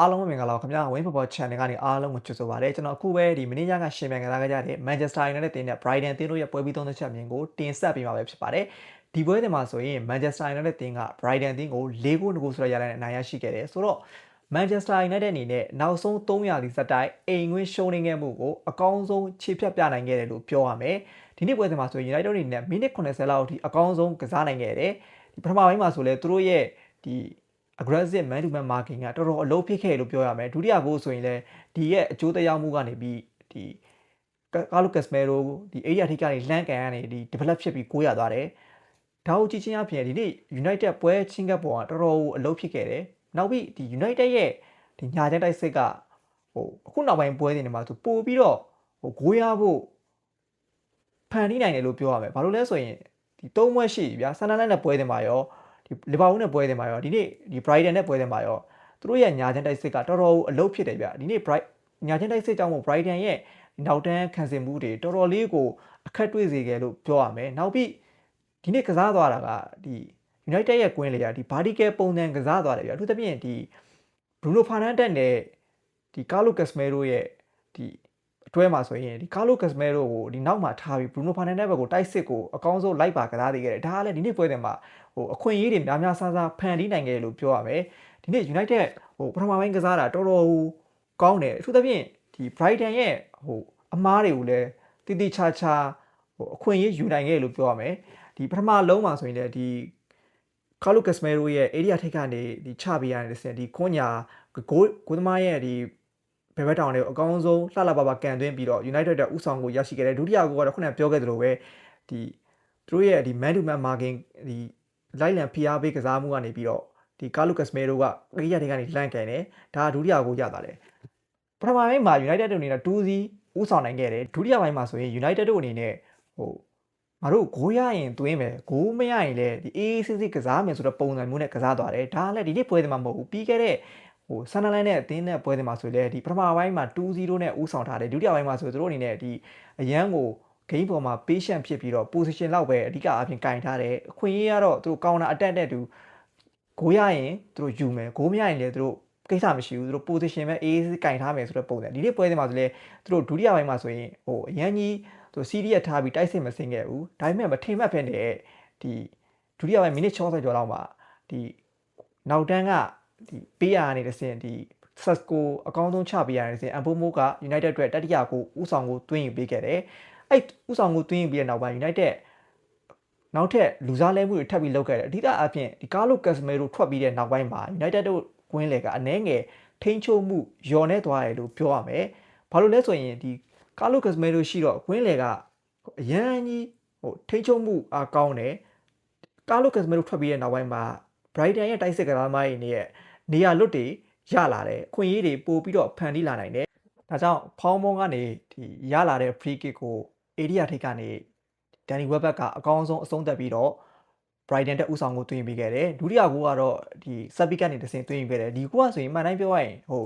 အားလုံးပဲမင်္ဂလာပါခင်ဗျာ Win Football Channel ကနေအားလုံးကိုကြိုဆိုပါရစေကျွန်တော်အခုပဲဒီမင်းညကရှင်ပြန်ကစားကြတဲ့ Manchester United တင်းနဲ့ Brighton တင်းတို့ရဲ့ပွဲပြီးသုံးသက်ချက်မြင်ကိုတင်ဆက်ပေးမှာပဲဖြစ်ပါတယ်ဒီပွဲတင်မှာဆိုရင် Manchester United တင်းက Brighton တင်းကို၄ဂိုး2ဂိုးဆိုတဲ့ရလဒ်နဲ့အနိုင်ရရှိခဲ့တယ်ဆိုတော့ Manchester United အနေနဲ့နောက်ဆုံး300လီဇက်တိုင်းအိမ်ငွေရှုံးနေခဲ့မှုကိုအကောင်းဆုံးခြေဖြတ်ပြနိုင်ခဲ့တယ်လို့ပြောရမယ်ဒီနေ့ပွဲတင်မှာဆိုရင် United အနေနဲ့မိနစ်80လောက်အထိအကောင်းဆုံးကစားနိုင်ခဲ့တယ်ဒီပထမပိုင်းမှာဆိုလဲသူတို့ရဲ့ဒီ aggressive man to man marking ကတော်တော်အလုပ်ဖြစ်ခဲ့လို့ပြောရမယ်ဒုတိယဂိုးဆိုရင်လည်းဒီရဲ့အကျိုးတရားမှုကနေပြီးဒီကာလိုကက်စမဲရိုဒီ area ထိပ်ကနေလှမ်းကန်ကနေဒီ develop ဖြစ်ပြီးကိုးရသွားတယ်ဒါကိုကြည့်ချင်းအပြင်ဒီနေ့ United ပွဲချင်းကပ်ပေါ်ကတော်တော်အလုပ်ဖြစ်ခဲ့တယ်နောက်ပြီးဒီ United ရဲ့ဒီညာချမ်းတိုက်စစ်ကဟိုအခုနောက်ပိုင်းပွဲတွေနေမှာသူပို့ပြီးတော့ဟိုဂိုးရဖို့ဖန်တီးနိုင်တယ်လို့ပြောရမယ်ဘာလို့လဲဆိုရင်ဒီသုံးပွဲရှိပြီဗျာဆန်နာလန်နဲ့ပွဲတွေမှာရော ဒီလီဗာပူးနဲ့ပွဲတွေမှာရောဒီနေ့ဒီ Brighton နဲ့ပွဲတွေမှာရောသူတို့ရဲ့ညာချမ်းတိုက်စစ်ကတော်တော်အလုပ်ဖြစ်တယ်ဗျဒီနေ့ Bright ညာချင်းတိုက်စစ်ကြောင့်မို့ Brighton ရဲ့နောက်တန်းခံစင်မှုတွေတော်တော်လေးကိုအခက်တွေ့စေခဲ့လို့ပြောရမယ်နောက်ပြီးဒီနေ့ကစားသွားတာကဒီ United ရဲ့ကွင်းလေကဒီ vertical ပုံစံကစားသွားတယ်ဗျအထူးသဖြင့်ဒီ Bruno Fernandes နဲ့ဒီ Carlos Casemiro ရဲ့ဒီ အတွဲမှာဆိုရင်ဒီ Carlos Casemiro ကိုဒီနောက်မှာထားပြီး Bruno Fernandes ဘက်ကိုတိုက်စစ်ကိုအကောင်းဆုံးလိုက်ပါကစားသေးခဲ့တယ်ဒါကလည်းဒီနေ့ပွဲတင်မှာဟိုအခွင့်အရေးတွေများများဆန်းဆန်းဖန်တီးနိုင်ခဲ့လို့ပြောရမယ်ဒီနေ့ United ဟိုပထမပိုင်းကစားတာတော်တော်ကောင်းတယ်အထူးသဖြင့်ဒီ Brighton ရဲ့ဟိုအမားတွေကိုလည်းတိတိချာချာဟိုအခွင့်အရေးယူနိုင်ခဲ့လို့ပြောရမယ်ဒီပထမလုံးမှာဆိုရင်လည်းဒီကာလိုကက်စမဲရိုရဲ့ area ထိပ်ကနေဒီချပေးရတဲ့စင်ဒီခွန်ညာဂိုးဂိုးသမားရဲ့ဒီ ဘယ်ဘက်တောင်တွေကိုအကောင်းဆုံးလှလှပပကန်သွင်းပြီးတော့ United ရဲ့ဥဆောင်ကိုရရှိခဲ့တယ်ဒုတိယဂိုးကတော့ခုနကပြောခဲ့သလိုပဲဒီသူတို့ရဲ့ဒီ man to man marking ဒီလိုက်လံဖိအားပေးကစားမှုကနေပြီးတော့ဒီကာလိုကက်စမဲရိုက area ထိပ်ကနေလန့်ကန်တယ်ဒါဒုတိယဂိုးရတာတယ်ပထမပိုင်းမှာ United တို့အနေနဲ့2စီးဥဆောင်နိုင်ခဲ့တယ်ဒုတိယပိုင်းမှာဆိုရင် United တို့အနေနဲ့ဟိုငါတို့ဂိုးရရင်သွင်းမယ်ဂိုးမရရင်လည်းဒီအေးအေးဆေးဆေးကစားမယ်ဆိုတော့ပုံစံမျိုးနဲ့ကစားသွားတယ်ဒါလည်းဒီနေ့ပွဲတွေမှာမဟုတ်ဘူးပြီးခဲ့တဲ့ဟို ဆန်နလန်နဲ့အသင်းနဲ့ပွဲတွေမှာဆိုလည်းဒီပထမပိုင်းမှာ2-0နဲ့ဥဆောင်ထားတယ်ဒုတိယပိုင်းမှာဆိုသူတို့အနေနဲ့ဒီအရန်ကို game ပေါ်မှာ patient ဖြစ်ပြီးတော့ position လောက်ပဲအဓိကအပြင်ကင်ထားတယ်အခွင့်အရေးကတော့သူတို့ counter attack နဲ့တူဂိုးရရင်သူတို့ယူမယ်ဂိုးမရရင်လည်းသူတို့ကိစ္စမရှိဘူးသူတို့ position ပဲအေးအေးကင်ထားမယ်ဆိုတော့ပုံစံဒီနေ့ပွဲတွေမှာဆိုလည်းသူတို့ဒုတိယပိုင်းမှာဆိုရင်ဟိုအရန်ကြီးသူစီးရီးရထားပြီးတိုက်စစ်မစင်ခဲ့ဘူးဒါပေမဲ့မထိမ်မှတ်ဖက်နေတဲ့ဒီဒုတိယပိုင်းမိနစ်60ကျော်လောက်မှာဒီနောက်တန်းက ဒီပေးရကနေတစ်ဆင့်ဒီဆက်ကိုအကောင်းဆုံးချပေးရတဲ့ဆင်အမ်ဖိုမိုးက United အတွက်တတိယကိုဥဆောင်ကိုတွင်းယူပေးခဲ့တယ်။အဲ့ဥဆောင်ကိုတွင်းယူပြီးတဲ့နောက်ပိုင်း United နောက်ထပ်လူစားလဲမှုတွေထပ်ပြီးလုပ်ခဲ့တယ်။အဓိကအပြင်ဒီကာလိုကက်စမဲရိုထွက်ပြီးတဲ့နောက်ပိုင်းမှာ United တို့ကွင်းလေကအနှဲငယ်ထိန်းချုပ်မှုညော်နေသွားတယ်လို့ပြောရမယ်။ဘာလို့လဲဆိုရင်ဒီကာလိုကက်စမဲရိုရှိတော့ကွင်းလေကအရန်ကြီးဟိုထိန်းချုပ်မှုအားကောင်းတယ်။ကာလိုကက်စမဲရိုထွက်ပြီးတဲ့နောက်ပိုင်းမှာ Brighton ရဲ့တိုက်စစ်ကစားသမားတွေရဲ့ နေရာလွတ်တွေရလာတယ်အခွင့်အရေးတွေပို့ပြီးတော့ဖန်တီးလာနိုင်တယ်ဒါကြောင့်ဖောင်းမုံကနေဒီရလာတဲ့ free kick ကို area ထိပ်ကနေ Danny Welbeck ကအကောင်းဆုံးအဆုံးသက်ပြီးတော့ Brighton တက်ဥဆောင်ကိုတွင်းပေးခဲ့တယ်ဒုတိယဂိုးကတော့ဒီ Sabi ကနေတဆင်တွင်းပေးခဲ့တယ်ဒီဂိုးကဆိုရင်မှန်တိုင်းပြောရရင်ဟို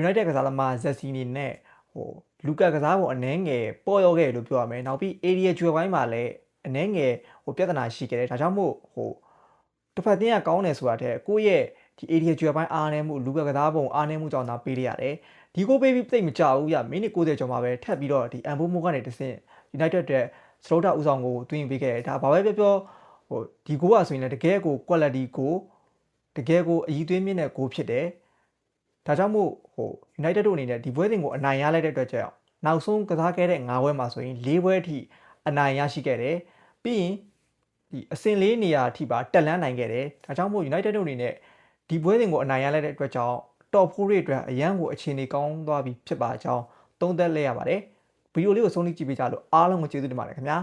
United ကစားသမား Zessi နေနဲ့ဟိုလူကကစားပုံအနှဲငယ်ပေါ်ရောခဲ့လို့ပြောရမယ်နောက်ပြီး area ကျွယ်ပိုင်းမှာလည်းအနှဲငယ်ဟိုပြဿနာရှိခဲ့တယ်ဒါကြောင့်မို့ဟိုတစ်ဖက်တင်းကကောင်းတယ်ဆိုတာတဲ့ကိုယ့်ရဲ့ ဒီ area ကျွယ်ပိုင်းအားနည်းမှုလူကကစားပုံအားနည်းမှုကြောင့်သာပေးလိုက်ရတယ်ဒီကိုပေးပြီးသိမကြဘူးရမိနစ်60ကျော်မှာပဲထပ်ပြီးတော့ဒီအမ်ဘိုမိုကနေတဆင့် United တဲ့စရိုတာဦးဆောင်ကိုတွင်းပေးခဲ့တယ်ဒါဘာပဲပြောပြောဟိုဒီကိုကဆိုရင်လည်းတကယ်ကို quality ကိုတကယ်ကိုအည်သွင်းမြင့်တဲ့ကိုဖြစ်တယ်ဒါကြောင့်မို့ဟို United တို့အနေနဲ့ဒီပွဲစဉ်ကိုအနိုင်ရလိုက်တဲ့အတွက်ကြောင့်နောက်ဆုံးကစားခဲ့တဲ့၅ပွဲမှာဆိုရင်၄ပွဲအထိအနိုင်ရရှိခဲ့တယ်ပြီးရင်ဒီအဆင့်လေးနေရာအထိပါတက်လန်းနိုင်ခဲ့တယ်ဒါကြောင့်မို့ United တို့အနေနဲ့ ဒီပွဲစဉ်ကိုအနိုင်ရလိုက်တဲ့အတွက်ကြောင့် top 4တွေအတွက်အရန်ကိုအခြေအနေကောင်းသွားပြီဖြစ်ပါကြောင်းသုံးသပ်လဲရပါတယ်ဗီဒီယိုလေးကိုဆုံးဖြတ်ကြည့်ပေးကြလို့အားလုံးကိုကျေးဇူးတင်ပါတယ်ခင်ဗျာ